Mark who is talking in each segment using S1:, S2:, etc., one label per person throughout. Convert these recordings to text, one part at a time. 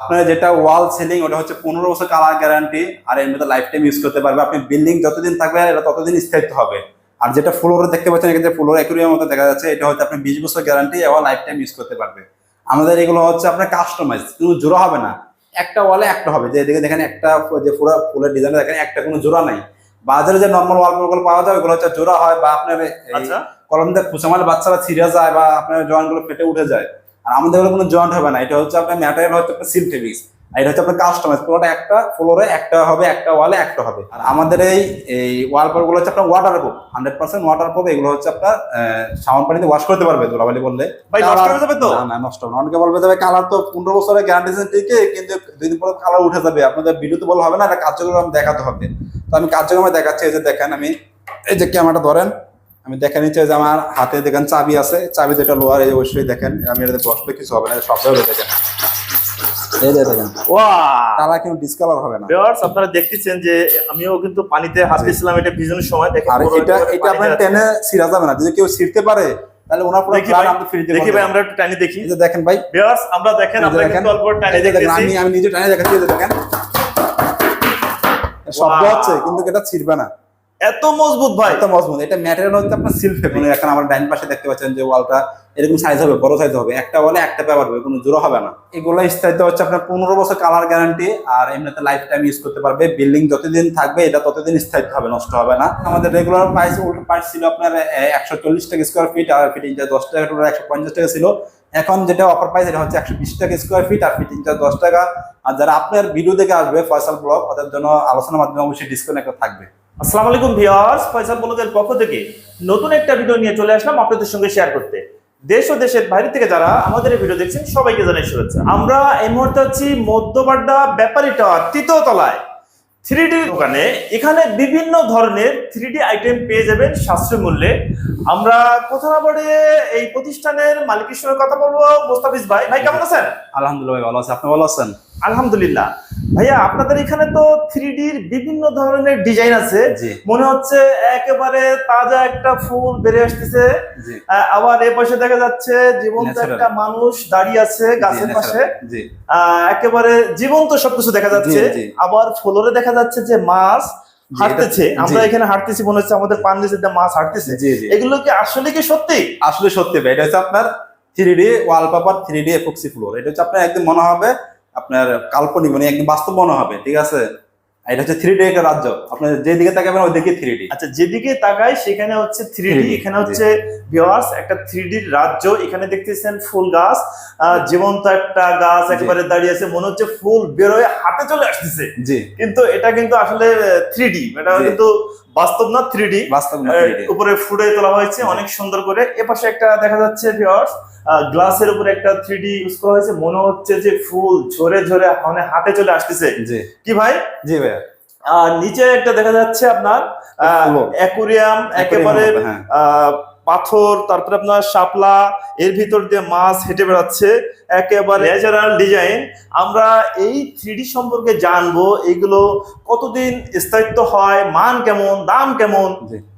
S1: আপনার যেটা ওয়াল সিলিং ওটা হচ্ছে পনেরো বছর কালার গ্যারান্টি আর এর মধ্যে লাইফ টাইম ইউজ করতে পারবে। আপনি বিল্ডিং যতদিন থাকবে এটা ততদিন স্থায়িত্ব হবে। আর যেটা ফ্লোরে দেখতে পাচ্ছেন এক্ষেত্রে ফ্লোর একুরিয়ার মতো দেখা যাচ্ছে এটা হচ্ছে আপনি বিশ বছর গ্যারান্টি এবং লাইফ টাইম ইউজ করতে পারবে। আমাদের এগুলো হচ্ছে আপনার কাস্টমাইজ কোনো জোড়া হবে না। একটা ওয়ালে একটা হবে। যে এদিকে দেখেন একটা যে পুরো ফুলের ডিজাইন দেখেন একটা কোনো জোড়া নাই। বাজারে যে নর্মাল ওয়ালপেপার পাওয়া যায় ওগুলো হচ্ছে জোড়া হয় বা আপনার কলম দিয়ে খুঁচামালে বাচ্চারা ছিঁড়ে যায় বা আপনার জয়েন্টগুলো ফেটে উঠে যায়। আর আমাদের এগুলো কোনো জয়েন্ট হবে না। এটা হচ্ছে আপনার ম্যাটেরিয়াল হচ্ছে আপনার সিনথেটিক্স আর এটা হচ্ছে আপনার কাস্টমাইজ পুরোটা একটা ফ্লোরে একটা হবে একটা ওয়ালে একটা হবে। আর আমাদের এই এই ওয়ালপেপারগুলো হচ্ছে আপনার waterproof hundred percent waterproof এগুলো হচ্ছে আপনার সাবান পানিতে ওয়াশ করতে পারবে ধুলাবালি বললে।
S2: ভাই নষ্ট হয়ে যাবে তো?
S1: না না নষ্ট হবে না। অনেকে বলবে তবে কালার তো পনেরো বছরের গ্যারান্টি টিকে কিন্তু দুই দিন পরে কালার উঠে যাবে। আপনাদের ভিডিওতে বলা হবে না এটা কার্যক্রম দেখাতে হবে। তো আমি কার্যক্রমে দেখাচ্ছি এই যে দেখেন আমি এই যে ক্যামেরাটা ধরেন। আমি দেখে নিচ্ছি যে আমার হাতে দেখেন চাবি আছে। চাবি দুটা লোয়ার এই অবশ্যই দেখেন। আমি এটাতে বসলে কিছু হবে না সব জায়গায় দেখেন। এই যে দেখেন। কিন্তু ডিসকালার হবে না।
S2: ভিউয়ার্স আপনারা দেখতেছেন যে আমিও কিন্তু পানিতে হাত দিয়েছিলাম এটা ভিজনের সময় দেখেন
S1: আর এটা এটা আপনার টেনে ছিঁড়া যাবে না। যদি কেউ ছিঁড়তে পারে তাহলে ওনার পুরো প্ল্যান আমরা ফ্রিতে
S2: দেখি ভাই আমরা একটু টানি দেখি।
S1: এই যে দেখেন ভাই।
S2: ভিউয়ার্স আমরা দেখেন আমরা কিন্তু অল্প টানি দেখতেছি
S1: আমি আমি নিজে টানে দেখাচ্ছি এই দেখেন। শব্দ. হচ্ছে কিন্তু এটা ছিড়বে না।
S2: এত মজবুত ভাই।
S1: এত মজবুত, এটা ম্যাটেরিয়াল হচ্ছে আপনার সিল্ক ফেব্রিক এখন আমার ডাইন পাশে দেখতে পাচ্ছেন যে ওয়ালটা এরকম সাইজ হবে, বড় সাইজ হবে। একটা ওয়ালে একটা পেপার হবে কোনো জোড়া হবে না। এগুলো স্থায়িত্ব হচ্ছে আপনার পনেরো বছর কালার গ্যারান্টি আর এমনিতে লাইফ টাইম ইউজ করতে পারবে। বিল্ডিং যতদিন থাকবে, এটা ততদিন স্থায়িত্ব হবে, নষ্ট হবে না। আমাদের রেগুলার প্রাইস উল্টো প্রাইস ছিল আপনার একশো চল্লিশ টাকা স্কোয়ার ফিট আর ফিট ইঞ্চার দশ টাকা টোটাল একশো পঞ্চাশ টাকা ছিল। এখন যেটা অফার প্রাইস এটা হচ্ছে একশো বিশ টাকা স্কোয়ার ফিট আর ফিট ইঞ্চার দশ টাকা। আর যারা আপনার ভিডিও দেখে আসবে, ফয়সাল ব্লগ ওদের জন্য আলোচনার মাধ্যমে অবশ্যই ডিসকাউন্ট একটা থাকবে।
S2: আসসালামু আলাইকুম ভিউয়ার্স, ফয়সাল ব্লগের পক্ষ থেকে নতুন একটা ভিডিও নিয়ে চলে আসলাম আপনাদের সঙ্গে শেয়ার করতে। দেশ ও দেশের বাইরে থেকে যারা আমাদের এই ভিডিও দেখছেন, সবাইকে জানাই শুভেচ্ছা। আমরা এই মুহূর্তে আছি মধ্যবাড্ডা ব্যাপারী টাওয়ার, তৃতীয় তলায়। থ্রি ডি দোকানে। এখানে বিভিন্ন ধরনের থ্রি ডি আইটেম পেয়ে যাবেন সাশ্রয় মূল্যে। আমরা না বলে এই প্রতিষ্ঠানের মালিকের সঙ্গে কথা বলব। মোস্তাফিজ ভাই ভাই কেমন আছেন?
S1: আলহামদুলিল্লাহ ভাই ভালো আছে। আপনি ভালো আছেন?
S2: আলহামদুলিল্লাহ। ভাইয়া আপনাদের এখানে তো থ্রি ডির বিভিন্ন ধরনের ডিজাইন আছে। মনে হচ্ছে একেবারে তাজা একটা ফুল বেড়ে আসতেছে। আবার এ পাশে দেখা যাচ্ছে জীবন্ত একটা মানুষ দাঁড়িয়ে আছে গাছের পাশে। আহ, একেবারে জীবন্ত সবকিছু দেখা যাচ্ছে। আবার ফ্লোরে দেখা যাচ্ছে যে মাছ হাঁটতেছে। আমরা এখানে হাঁটতেছি মনে হচ্ছে আমাদের পান নিচে মাছ হাঁটতেছে। এগুলো কি আসলে কি সত্যি?
S1: আসলে সত্যি ভাই এটা হচ্ছে আপনার three D wallpaper three D epoxy floor এটা হচ্ছে আপনার একদম মনে হবে আপনার কাল্পনিক মানে একদম বাস্তব মনে হবে ঠিক আছে? এটা হচ্ছে থ্রি ডি একটা রাজ্য। আপনার যেদিকে তাকাবেন ওই দিকে থ্রি ডি
S2: আচ্ছা যেদিকে তাকাই সেখানে হচ্ছে থ্রি
S1: ডি
S2: এখানে হচ্ছে ভিউয়ার্স একটা থ্রি রাজ্য। এখানে দেখতেছেন ফুল গাছ জীবন্ত একটা গাছ। একেবারে দাঁড়িয়ে আছে মনে হচ্ছে ফুল বেরোয় হাতে চলে আসতেছে।
S1: জি।
S2: কিন্তু এটা কিন্তু আসলে থ্রি ডি এটা কিন্তু বাস্তব না থ্রি ডি
S1: বাস্তব না
S2: উপরে ফুটে তোলা হয়েছে অনেক সুন্দর করে। এপাশে একটা দেখা যাচ্ছে ভিউয়ার্স গ্লাসের উপরে একটা থ্রি ডি ইউজ করা হয়েছে। মনে হচ্ছে যে ফুল ঝরে ঝরে মানে হাতে চলে আসতেছে। কি ভাই?
S1: জি ভাই
S2: আর নিচে একটা দেখা যাচ্ছে আপনার। অ্যাকুরিয়াম একেবারে
S1: হ্যাঁ।
S2: পাথর তারপরে আপনার শাপলা এর ভিতর দিয়ে মাছ হেঁটে বেড়াচ্ছে। একেবারে ন্যাচারাল ডিজাইন আমরা এই থ্রি সম্পর্কে জানব এগুলো কতদিন স্থায়িত্ব হয় মান কেমন দাম কেমন?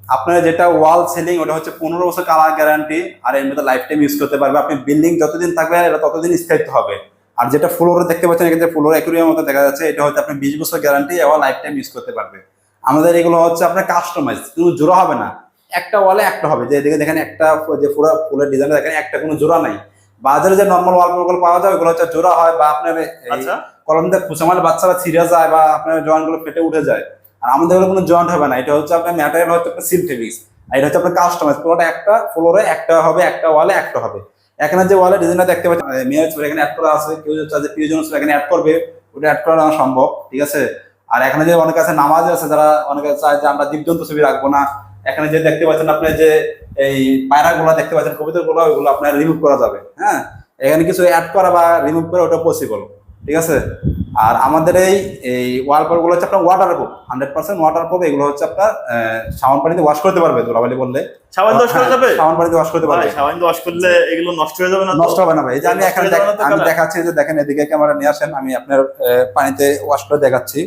S1: আপনার যেটা ওয়াল সিলিং ওটা হচ্ছে পনেরো বছর কালার গ্যারান্টি আর এর মধ্যে লাইফ টাইম ইউজ করতে পারবে। আপনি বিল্ডিং যতদিন থাকবে এটা ততদিন স্থায়িত্ব হবে। আর যেটা ফ্লোরে দেখতে পাচ্ছেন এক্ষেত্রে ফ্লোর একুরিয়ার মতো দেখা যাচ্ছে এটা হচ্ছে আপনি বিশ বছর গ্যারান্টি এবং লাইফ টাইম ইউজ করতে পারবে। আমাদের এগুলো হচ্ছে আপনার কাস্টমাইজ কোনো জোড়া হবে না। একটা ওয়ালে একটা হবে। যে এদিকে দেখেন একটা যে পুরো ফুলের ডিজাইন দেখেন একটা কোনো জোড়া নাই। বাজারে যে নর্মাল ওয়ালপেপার পাওয়া যায় ওগুলো হচ্ছে জোড়া হয় বা আপনার
S2: আচ্ছা।
S1: কলম দিয়ে খুঁচামালে বাচ্চারা ছিঁড়ে যায় বা আপনার জয়েন্টগুলো ফেটে উঠে যায়। আর আমাদের ওগুলো কোনো জয়েন্ট হবে না। এটা হচ্ছে আপনার ম্যাটেরিয়াল হচ্ছে আপনার সিনথেটিক্স আর এটা হচ্ছে আপনার কাস্টমাইজ পুরোটা একটা ফ্লোরে একটা হবে, একটা ওয়ালে একটা হবে। এখানে যে ওয়ালে ডিজাইনটা দেখতে পাচ্ছেন মেয়াজ এখানে অ্যাড করা আছে, কেউ যে প্রিয়জন এখানে অ্যাড করবে, ওটা অ্যাড করা সম্ভব, ঠিক আছে? আর এখানে যে অনেক আছে নামাজ আছে, যারা অনেকে চায় যে আমরা জীবজন্তু ছবি রাখব না, এখানে যে দেখতে পাচ্ছেন আপনি যে এই পায়রা গুলা দেখতে পাচ্ছেন কবিতারগুলো ওইগুলো আপনার রিমুভ করা যাবে হ্যাঁ? এখানে কিছু অ্যাড করা বা রিমুভ করা ওটা পসিবল ঠিক আছে? আর আমাদের এই এই ওয়ালপেপারগুলো হচ্ছে আপনার waterproof hundred percent waterproof এগুলো হচ্ছে আপনার সাবান পানিতে ওয়াশ করতে পারবে দোলাবালি বললে।
S2: সাবান ওয়াশ করা
S1: হ্যাঁ,
S2: যাবে?
S1: সাবান পানিতে ওয়াশ করতে পারবে।
S2: সাবান ওয়াশ করলে এগুলো নষ্ট হয়ে যাবে না
S1: নষ্ট হবে না ভাই। যে আমি এখানে আমি দেখাচ্ছি যে দেখেন এদিকে ক্যামেরা নিয়ে আসেন আমি আপনার পানিতে ওয়াশ করে দেখাচ্ছি।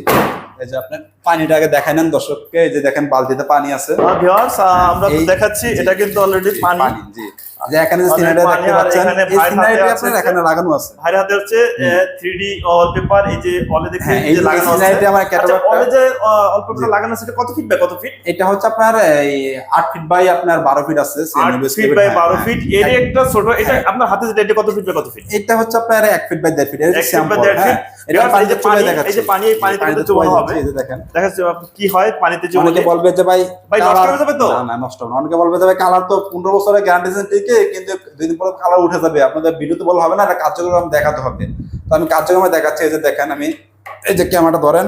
S1: এই যে আপনার পানিটাকে দেখাই নেন দর্শককে এই যে দেখেন বালতিতে পানি আছে।
S2: ভিউয়ার্স আমরা দেখাচ্ছি এটা কিন্তু অলরেডি পানি।
S1: জি। যে এখানে যে সিনারিটা দেখতে পাচ্ছেন এই সিনারিটা আপনার এখানে লাগানো আছে।
S2: ভাইয়ের হাতে হচ্ছে থ্রি ওয়ালপেপার এই যে ওয়ালে দেখতে
S1: হ্যাঁ,
S2: এই
S1: এই
S2: যে
S1: যে
S2: লাগানো আছে।
S1: সিনারিটা আমার ক্যাটালগটা
S2: যে ওয়ালপেপার লাগানো আছে এটা কত ফিট বাই কত ফিট
S1: এটা হচ্ছে আপনার ফিট বাই আপনার বারো ফিট আছে
S2: আট
S1: 96
S2: ফিট বাই
S1: হ্যাঁ, হ্যাঁ।
S2: ফিট এর একটা ছোট এটা আপনার হাতে যেটা এটা কত ফিট বাই কত ফিট
S1: এটা হচ্ছে আপনার এক ফিট বাই দেড় ফিট এটা হ্যাঁ। এটা
S2: এবার এই যে পানি- এই পানি- পানিতে
S1: পানিতে
S2: হবে।
S1: এই যে দেখেন।
S2: দেখা যাচ্ছে কি হয় পানিতে যে
S1: অনেকে বলবে যে ভাই
S2: ভাই, নষ্ট হয়ে যাবে তো?
S1: না না নষ্ট হবে অনেকে বলবে যে ভাই কালার তো বছরের গ্যারান্টি টিকে কিন্তু দুই দিন পরে কালার উঠে যাবে। আপনাদের ভিডিওতে বলা হবে না এটা কার্যক্রম দেখাতে হবে। তো আমি কার্যক্রমে দেখাচ্ছি এই যে দেখেন আমি এই যে ক্যামেরাটা ধরেন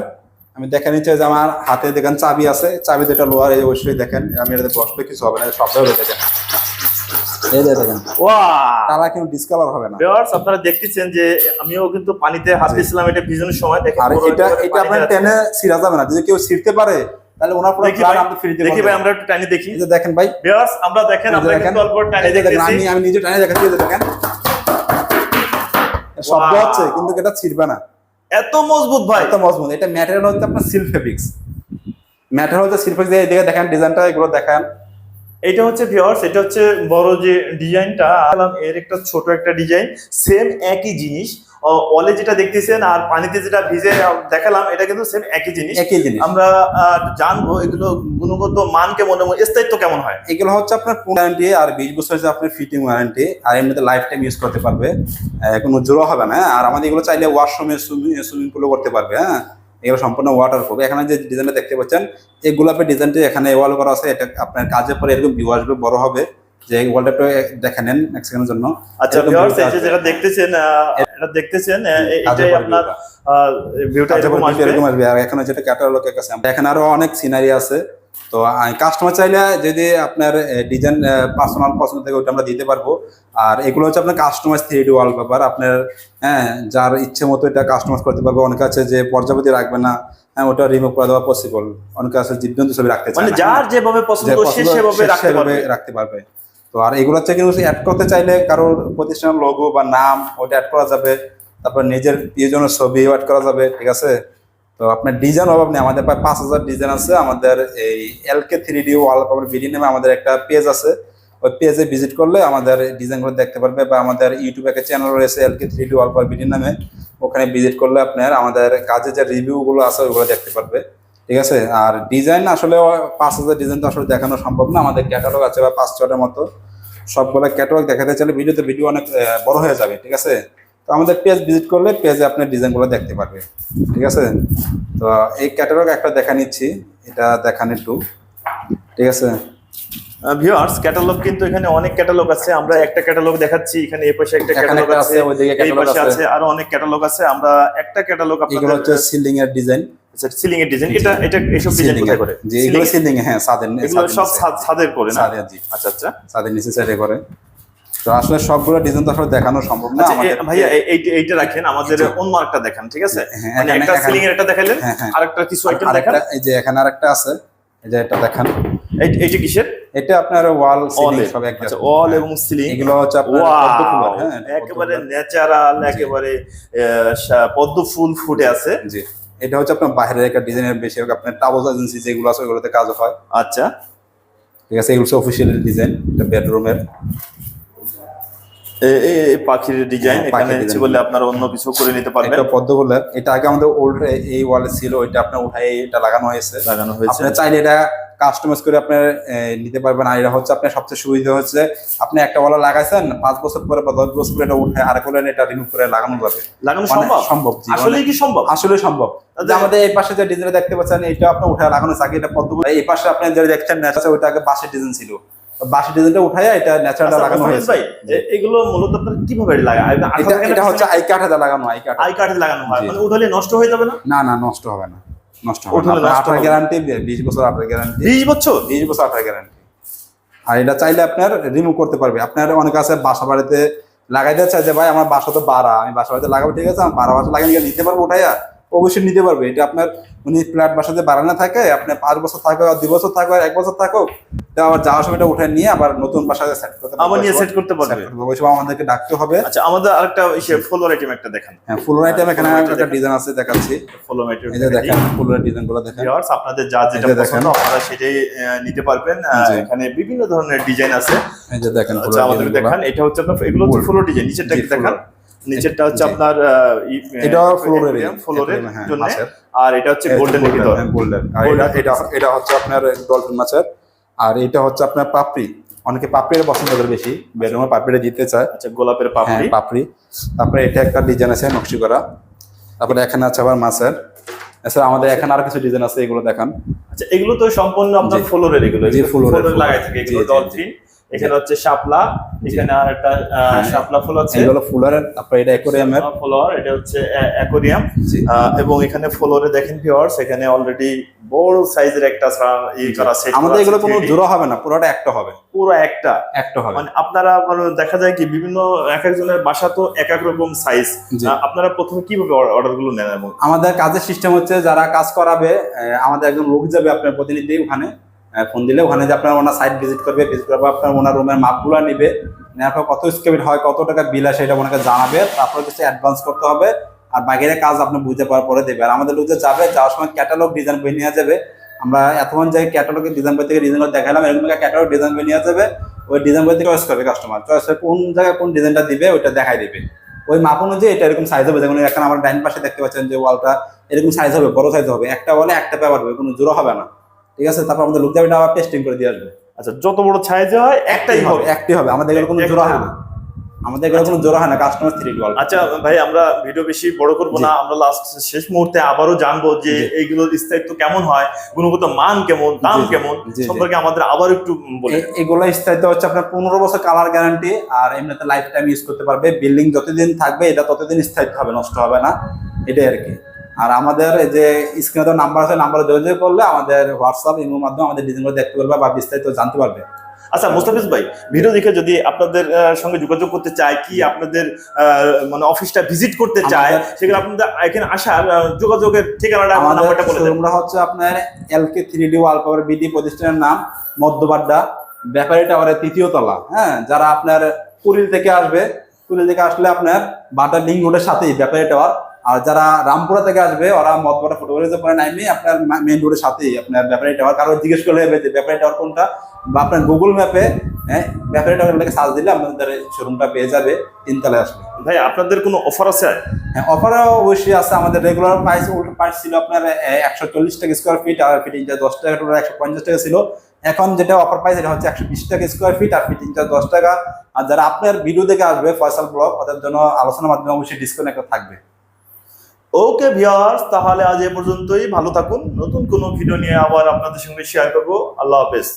S1: আমি দেখে নিচ্ছি যে আমার হাতে দেখেন চাবি আছে। চাবি দুটা লোয়ার এই অবশ্যই দেখেন আমি এটাতে বসলে কিছু হবে না হবে দেখেন। এই দেখেন
S2: ওয়া
S1: কিন্তু হবে না।
S2: ভিউয়ার্স আপনারা দেখতেছেন যে আমিও কিন্তু পানিতে হাত দিয়েছিলাম এটা ভিজনের সময় দেখেন
S1: আর এটা এটা আপনার টেনে ছিঁড়া যাবে না। যদি কেউ ছিঁড়তে পারে তাহলে ওনার পুরো প্ল্যান
S2: ভাই,
S1: ফ্রিতে
S2: দেখি ভাই আমরা একটু টানি দেখি।
S1: এই যে দেখেন ভাই।
S2: ভিউয়ার্স আমরা দেখেন আমরা কিন্তু অল্প টানি
S1: দেখেন, আমি আমি নিজে টানে দেখাচ্ছি দেখেন। শব্দ হচ্ছে কিন্তু এটা ছিড়বে না।
S2: এত মজবুত ভাই।
S1: এত মজবুত। এটা ম্যাটেরিয়াল হচ্ছে আপনার ফেব্রিক্স ম্যাটেরিয়াল হচ্ছে ফেব্রিক্স দেখেন ডিজাইনটা এগুলো দেখান।
S2: এটা হচ্ছে ভিউয়ার্স এটা হচ্ছে বড় যে ডিজাইনটা এর একটা ছোট একটা ডিজাইন সেম একই জিনিস। অলে যেটা দেখতেছেন আর পানিতে যেটা ভিজে দেখালাম এটা কিন্তু সেম একই জিনিস।
S1: একই জিনিস।
S2: আমরা জানব এগুলো গুণগত মান কেমন এবং স্থায়িত্ব কেমন হয়?
S1: এগুলো হচ্ছে আপনার গ্যারান্টি আর বিশ বছর হচ্ছে আপনার ফিটিং ওয়ারেন্টি আর এমনিতে লাইফ টাইম ইউজ করতে পারবে। কোনো জোড়া হবে না? আর আমাদের এগুলো চাইলে ওয়াশরুমে সুইমিং পুলে করতে পারবে হ্যাঁ। এগুলো সম্পূর্ণ ওয়াটার প্রুফ এখানে যে ডিজাইনটা দেখতে পাচ্ছেন এই গোলাপের ডিজাইনটি এখানে ওয়াল করা আছে এটা আপনার কাজের পরে এরকম ভিউ আসবে বড় হবে। যে ওয়ালটা দেখে নেন এক সেকেন্ডের জন্য।
S2: আচ্ছা ভিউয়ার্স এই যে যেটা দেখতেছেন এটা দেখতেছেন এটাই আপনার। ভিউটা এরকম আসবে।
S1: এরকম আসবে। আর এখানে যেটা ক্যাটালগ এখানে আরও অনেক সিনারি আছে। তো কাস্টমার চাইলে যদি আপনার ডিজাইন পার্সোনাল পছন্দ থাকে ওটা আমরা দিতে পারব। আর এগুলো হচ্ছে আপনার কাস্টমাইজ থ্রি ডি ওয়ালপেপার আপনার হ্যাঁ যার ইচ্ছে মতো এটা কাস্টমাইজ করতে পারবে। অনেকে আছে যে পর্যাপতি রাখবে না হ্যাঁ ওটা রিমুভ করে দেওয়া পসিবল অনেকে আছে জীবজন্তু ছবি রাখতে চায়
S2: মানে যার যেভাবে পছন্দ সেভাবে রাখতে পারবে।
S1: তো আর এগুলো হচ্ছে কিন্তু অ্যাড করতে চাইলে কারোর প্রতিষ্ঠানের লোগো বা নাম ওটা অ্যাড করা যাবে। তারপর নিজের প্রিয়জনের ছবি অ্যাড করা যাবে ঠিক আছে? তো আপনার ডিজাইন অভাব নেই, আমাদের প্রায় পাঁচ হাজার ডিজাইন আছে, আমাদের এই LK three D wallpaper BD নামে আমাদের একটা পেজ আছে। ওই পেজে ভিজিট করলে আমাদের ডিজাইনগুলো দেখতে পারবে বা আমাদের ইউটিউবে একটা চ্যানেল রয়েছে L K three D wallpaper BD নামে। ওখানে ভিজিট করলে আপনার আমাদের কাজে যে রিভিউগুলো আছে ওইগুলো দেখতে পারবে। ঠিক আছে? আর ডিজাইন আসলে পাঁচ হাজার ডিজাইন তো আসলে দেখানো সম্ভব না, আমাদের ক্যাটালগ আছে বা পাঁচ ছটার মতো। সবগুলো ক্যাটালগ দেখাতে চাইলে ভিডিওতে ভিডিও অনেক বড় হয়ে যাবে, ঠিক আছে? তো আমাদের পেজ ভিজিট করলে পেজে আপনার ডিজাইনগুলো দেখতে পারবে। ঠিক আছে? তো এই ক্যাটালগ একটা দেখা নিচ্ছি। এটা দেখান একটু। ঠিক আছে?
S2: ভিউয়ার্স ক্যাটালগ কিন্তু এখানে অনেক ক্যাটালগ আছে। আমরা একটা ক্যাটালগ দেখাচ্ছি এখানে এই পাশে একটা ক্যাটালগ আছে এই
S1: ক্যাটালগ
S2: পাশে
S1: আছে।
S2: আরও অনেক ক্যাটালগ আছে। আমরা একটা ক্যাটালগ
S1: এগুলো
S2: আপনাদের
S1: হচ্ছে সিলিং এর ডিজাইন
S2: সিলিং এর ডিজাইন এটা এটা এসব ডিজাইন কোথায় করে?
S1: সিলিং হ্যাঁ ছাদের
S2: এগুলো সব ছাদের করে না? আচ্ছা আচ্ছা।
S1: ছাদের নিচে সাইডে করে। তো আসলে সবগুলো ডিজাইন তো আসলে দেখানো সম্ভব না
S2: আচ্ছা ভাইয়া এইটা এইটা রাখেন আমাদের অন্য একটা দেখান ঠিক আছে?
S1: হ্যাঁ,
S2: মানে একটা সিলিং এর একটা দেখাইলেন
S1: হ্যাঁ, হ্যাঁ।
S2: আরেকটা কিছু আইটেম দেখান।
S1: এই যে এখানে আরেকটা আছে এই যে এটা দেখান।
S2: এই- এইটা কিসের?
S1: এটা আপনার ওয়াল সিলিং সব এক
S2: আচ্ছা অল এবং সিলিং
S1: এগুলো হচ্ছে আপনার হ্যাঁ
S2: একেবারে ন্যাচারাল একেবারে পদ্ম ফুল ফুটে আছে।
S1: জি। এটা হচ্ছে আপনার বাইরের একটা ডিজাইনের বেশি হোক আপনার ট্রাভেলস এজেন্সি যেগুলো আছে ওগুলোতে কাজ হয়।
S2: আচ্ছা।
S1: ঠিক আছে এগুলো অফিসিয়াল ডিজাইন এটা বেডরুমের
S2: পাখির ডিজাইন
S1: হ্যাঁ,
S2: এখানে আপনারা অন্য কিছু করে নিতে পারবেন।
S1: এটা পদ্ম ফুলের এটা আগে আমাদের ওল্ড এই ওয়ালে ছিল এটা আপনার উঠাই এটা লাগানো হয়েছে।
S2: লাগানো হয়েছে।
S1: আপনার চাইলে এটা কাস্টমাইজ করে আপনার নিতে পারবেন। আর এটা হচ্ছে আপনার সবচেয়ে সুবিধা হচ্ছে আপনি একটা ওয়ালা লাগাইছেন পাঁচ বছর পরে বা দশ বছর পরে এটা উঠে ওয়ালা এটা রিমুভ করে লাগানো যাবে।
S2: লাগানো সম্ভব?
S1: সম্ভব
S2: আসলে কি সম্ভব?
S1: আসলে সম্ভব। যে আমাদের এই পাশে যে ডিজাইন দেখতে পাচ্ছেন এটা আপনার উঠে লাগানো থাকে এটা পদ্ম। এই পাশে আপনি যে দেখছেন ওইটা আগে বাসের ডিজাইন ছিল। তো বাসের ডিজাইনটা উঠাইয়া এটা ন্যাচারাল
S2: আচ্ছা,
S1: লাগানো হয়েছে।
S2: ভাই এগুলো মূলত আপনার কীভাবে লাগায়
S1: এটা হচ্ছে আই কাঠাতে লাগানো আই কাঠা
S2: আই কার্ডে লাগানো হয় মানে উঠালে নষ্ট হয়ে যাবে না?
S1: না না নষ্ট হবে না নষ্ট হবে না।
S2: হবে।
S1: গ্যারান্টি বিশ বছর আঠার গ্যারান্টি
S2: বিশ বছর?
S1: বিশ বছর আঠার গ্যারান্টি আর এটা চাইলে আপনার রিমুভ করতে পারবে। আপনার অনেক আছে বাসা বাড়িতে লাগাইতে চাই যে ভাই আমার বাসা তো বাড়া আমি বাসা বাড়িতে লাগাবো ঠিক আছে? আমি বারো বাসা লাগিয়ে নিতে পারব ওটাইয়া অবশ্যই নিতে পারবে। এটা আপনার উনি ফ্ল্যাট বাসাতে বারান্দা থাকে আপনি পাঁচ বছর থাকো আর দুই বছর থাকো আর এক বছর থাকো আবার যাওয়ার সময়টা উঠে নিয়ে আবার নতুন বাসাতে সেট করতে
S2: আবার নিয়ে সেট করতে পারবে।
S1: ওই সময় আমাদেরকে ডাকতে হবে।
S2: আচ্ছা আমাদের আরেকটা ফলোর আইটেম একটা দেখান।
S1: হ্যাঁ ফুল আইটেম এখানে একটা ডিজাইন আছে দেখাচ্ছি।
S2: ফলোর আইটেম
S1: এই যে দেখেন ফুল ডিজাইনগুলো দেখেন।
S2: ভিউয়ার্স আপনাদের যা যেটা
S1: দেখেন।
S2: পছন্দ আপনারা সেটাই নিতে পারবেন। এখানে বিভিন্ন ধরনের ডিজাইন আছে।
S1: এই যে দেখেন
S2: আচ্ছা আমাদের দেখান। এটা হচ্ছে আপনার এগুলো হচ্ছে. ফ্লোর ডিজাইন নিচেরটা দেখান। নিচেরটা হচ্ছে। আপনার
S1: এটা ফ্লোরের
S2: ফ্লোরের
S1: হ্যাঁ,
S2: জন্য। আর এটা হচ্ছে গোল্ডেনের ভিতর
S1: গোল্ডেন আর এটা এটা হচ্ছে আপনার ডলফিন মাছের। আর এটা হচ্ছে আপনার পাপড়ি। অনেকে পাপড়িটা পছন্দ করে বেশি। বেডরুমে পাপড়িটা দিতে চায়।
S2: আচ্ছা গোলাপের
S1: হ্যাঁ
S2: পাপড়ি।
S1: পাপড়ি। তারপরে এটা একটা ডিজাইন আছে নকশি করা। তারপরে এখানে আছে আবার মাছের। এছাড়া আমাদের এখানে আর কিছু ডিজাইন আছে এগুলো দেখান।
S2: আচ্ছা এগুলো তো সম্পূর্ণ আপনার। ফ্লোরের এগুলো।
S1: ফ্লোরের,
S2: ফ্লোরে। লাগাই থাকে এগুলো। ডলফিন এখানে হচ্ছে শাপলা এখানে আর একটা
S1: হ্যাঁ।
S2: শাপলা ফুল আছে।
S1: এগুলো ফুলের তারপরে এটা অ্যাকোরিয়ামের
S2: ফ্লোর এটা হচ্ছে অ্যাকোরিয়াম এবং এখানে ফ্লোরে দেখেন ভিউয়ার্স এখানে অলরেডি বড় সাইজের একটা ই করা সেট
S1: আমাদের এগুলো কোনো জোড়া হবে না পুরোটা একটা হবে।
S2: পুরো একটা।
S1: একটা হবে।
S2: মানে আপনারা মানে দেখা যায় কি বিভিন্ন এক একজনের বাসা তো এক এক রকম সাইজ আপনারা প্রথমে কীভাবে অর্ডারগুলো নেন
S1: আমাদের কাজের সিস্টেম হচ্ছে যারা কাজ করাবে আমাদের একজন লোক যাবে আপনার প্রতিনিধি ওখানে। ফোন দিলে। ওখানে যে আপনার ওনার সাইট ভিজিট করবে ভিজিট করবে আপনার ওনার রুমের মাপগুলো নেবে। নেওয়ার পর কত স্কোয়ার হয়, কত টাকা বিল আসে এটা ওনাকে জানাবে। তারপর কিছু অ্যাডভান্স করতে হবে। আর বাকিরা কাজ আপনি বুঝতে পারার পরে দেবে। আর আমাদের লোক যাবে, যাওয়ার সময় ক্যাটালগ ডিজাইন বই নিয়ে যাবে। আমরা এতক্ষণ যে ক্যাটালগের ডিজাইন বই থেকে ডিজাইন দেখালাম, এরকম ক্যাটালগ ডিজাইন বই নিয়ে যাবে। ওই ডিজাইন বই থেকে চয়েস করবে কাস্টমার চয়েস কোন জায়গায় কোন ডিজাইনটা দিবে, ওইটা দেখাই দিবে। ওই মাপ অনুযায়ী এটা এরকম সাইজ হবে। যেমন এখন আমার ডাইন পাশে দেখতে পাচ্ছেন যে ওয়ালটা এরকম সাইজ হবে, বড় সাইজ হবে। একটা বলে একটা পেপার হবে, কোনো জোড়া হবে না। ঠিক আছে? তারপর আমাদের লোক যাবে এটা আবার টেস্টিং করে দিয়ে আসবে।
S2: আচ্ছা যত বড় সাইজ হয় একটাই হবে
S1: একটাই হবে। আমাদের এগুলো কোনো জোড়া হয় না। আমাদের এগুলো কোনো জোড়া হয় না কাস্টমার থ্রি ওয়াল
S2: আচ্ছা ভাই আমরা ভিডিও বেশি বড় করব। না। আমরা লাস্ট শেষ মুহূর্তে আবারও জানব যে। এইগুলোর স্থায়িত্ব কেমন হয় গুণগত মান কেমন দাম। কেমন। সম্পর্কে আমাদের আবার একটু বলে
S1: এগুলো স্থায়িত্ব হচ্ছে আপনার পনেরো বছর কালার গ্যারান্টি আর এমনিতে লাইফ টাইম ইউজ করতে পারবে। বিল্ডিং যতদিন থাকবে এটা ততদিন স্থায়িত্ব হবে নষ্ট হবে না। এটাই আর কি। আর আমাদের যে স্ক্রিনে তো নাম্বার আছে নাম্বারে যোগাযোগ করলে আমাদের হোয়াটসঅ্যাপ ইমের মাধ্যমে আমাদের ডিজাইনগুলো দেখতে পারবে বা বিস্তারিত জানতে পারবে।
S2: আচ্ছা মুস্তাফিজ ভাই ভিডিও দেখে যদি আপনাদের সঙ্গে যোগাযোগ করতে চায় কি আপনাদের মানে অফিসটা ভিজিট করতে চায় সেগুলো আপনাদের এখানে আসার যোগাযোগের ঠিকানাটা
S1: আমাদের
S2: নাম্বারটা বলে
S1: শোরুমটা হচ্ছে আপনার LK three D wall power BD প্রতিষ্ঠানের নাম মধ্যবাড্ডা ব্যাপারী টাওয়ারের তৃতীয় তলা। হ্যাঁ যারা আপনার কুড়িল থেকে আসবে কুড়িল থেকে আসলে আপনার বাটার লিঙ্ক রোডের সাথেই ব্যাপারী টাওয়ার। আর যারা রামপুরা থেকে আসবে ওরা মতবাটা ফুটবলের পরে নামে আপনার মেন রোডের সাথেই আপনার ব্যাপারী টাওয়ার কারও জিজ্ঞেস করলে হবে যে ব্যাপারী টাওয়ার কোনটা? বা আপনার গুগল ম্যাপে হ্যাঁ ব্যাপারী টাওয়ার লেগে সার্চ দিলে আপনাদের শোরুমটা পেয়ে যাবে তিনতলায় আসবে।
S2: ভাই আপনাদের কোনো অফার আছে?
S1: হ্যাঁ অফারও অবশ্যই আছে। আমাদের রেগুলার প্রাইস প্রাইস ছিল আপনার একশো চল্লিশ টাকা স্কোয়ার ফিট আর ফিটিংটা দশ টাকা টোটাল একশো পঞ্চাশ টাকা ছিল। এখন যেটা অফার প্রাইস এটা হচ্ছে একশো বিশ টাকা স্কোয়ার ফিট আর ফিটিংটা দশ টাকা। আর যারা আপনার ভিডিও দেখে আসবে ফয়সাল ব্লগ ওদের জন্য আলোচনার মাধ্যমে অবশ্যই ডিসকাউন্ট একটা থাকবে।
S2: ওকে ভিয়ার্স তাহলে আজ এ পর্যন্তই। ভালো থাকুন। নতুন কোনো ভিডিও নিয়ে আবার আপনাদের সঙ্গে শেয়ার করব। আল্লাহ হাফেজ।